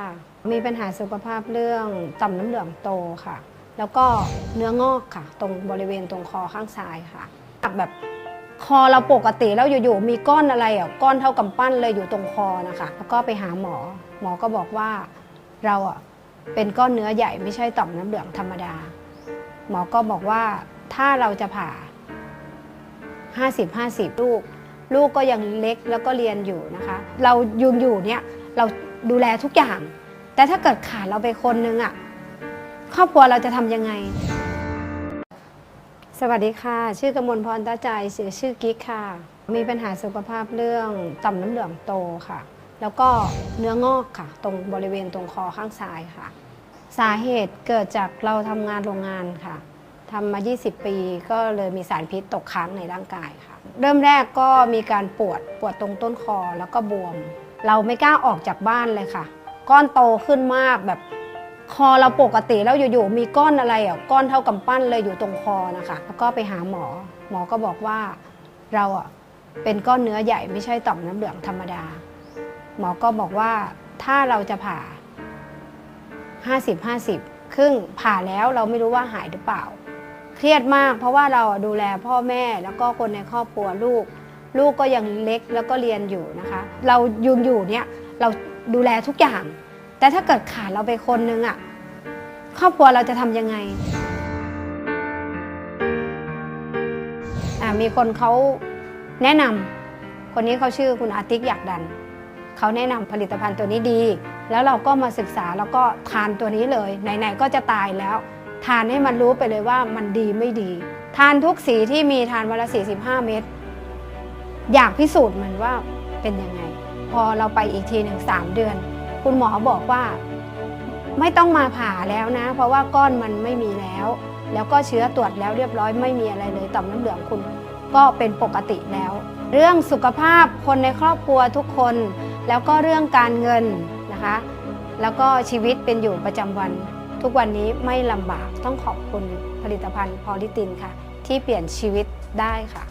ค่ะมีปัญหาสุขภาพเรื่องต่อมน้ำเหลืองโตค่ะ แล้วก็เนื้องอกค่ะ ตรงบริเวณตรงคอข้างซ้ายค่ะแบบคอเราปกติแล้วอยู่ๆมีก้อนอะไรอะก้อนเท่ากำปั้นเลยอยู่ตรงคอนะคะ แล้วก็ไปหาหมอ หมอก็บอกว่าเราอะเป็นก้อนเนื้อใหญ่ไม่ใช่ต่อมน้ำเหลืองธรรมดา หมอก็บอกว่าถ้าเราจะผ่า 50 50 ลูก ลูกก็ยังเล็กแล้วก็เรียนอยู่นะคะ เรายุงอยู่เนี่ยเรา ดูแลทุกอย่าง แต่ถ้าเกิดขาดเราไปคนนึงอะ่ะครอบครัวเราจะทำยังไง สวัสดีค่ะ ชื่อกมลพรตาใจเสียชื่อกิ๊กค่ะ มีปัญหาสุขภาพเรื่องต่อมน้ำเหลืองโตค่ะ แล้วก็เนื้องอกค่ะ ตรงบริเวณตรงคอข้างซ้ายค่ะ สาเหตุเกิดจากเราทำงานโรงงานค่ะทำมา 20 ปี ก็เลยมีสารพิษตกค้างในร่างกายค่ะ เริ่มแรกก็มีการปวด ปวดตรงต้นคอแล้วก็บวม เราไม่กล้าออกจากบ้านเลยค่ะ ก้อนโตขึ้นมากแบบคอเราปกติแล้วอยู่ๆมีก้อนอะไรอะก้อนเท่ากำปั้นเลยอยู่ตรงคอนะคะแล้วก็ไปหาหมอ หมอก็บอกว่าเราอะเป็นก้อนเนื้อใหญ่ไม่ใช่ต่อมน้ำเหลืองธรรมดา หมอก็บอกว่าถ้าเราจะผ่า 50 50 ครึ่งผ่าแล้วเราไม่รู้ว่าหายหรือเปล่า เครียดมากเพราะว่าเราดูแลพ่อแม่แล้วก็คนในครอบครัวลูก ลูกก็ยังเล็กแล้วก็เรียนอยู่นะคะ เรายุงอยู่เนี่ยเราดูแลทุกอย่าง แต่ถ้าเกิดขาดเราไปคนนึงอะ่ะครอบครัวเราจะทำยังไงอะมีคนเขาแนะนำคนนี้เขาชื่อคุณอาติกอยากดันเขาแนะนำผลิตภัณฑ์ตัวนี้ดี แล้วเราก็มาศึกษาแล้วก็ทานตัวนี้เลยไหนๆก็จะตายแล้ว ทานให้มันรู้ไปเลยว่ามันดีไม่ดี ทานทุกสีที่มีทานวันละ45 เม็ด อยากพิสูจน์มันว่าเป็นยังไง พอเราไปอีกทีหนึ่งสามเดือน คุณหมอบอกว่าไม่ต้องมาผ่าแล้วนะ เพราะว่าก้อนมันไม่มีแล้ว แล้วก็เชื้อตรวจแล้วเรียบร้อยไม่มีอะไรเลยต่อมน้ำเหลืองคุณก็เป็นปกติแล้ว เรื่องสุขภาพคนในครอบครัวทุกคน แล้วก็เรื่องการเงินนะคะ แล้วก็ชีวิตเป็นอยู่ประจำวัน ทุกวันนี้ไม่ลำบากต้องขอบคุณผลิตภัณฑ์พอลิตินค่ะ ที่เปลี่ยนชีวิตได้ค่ะ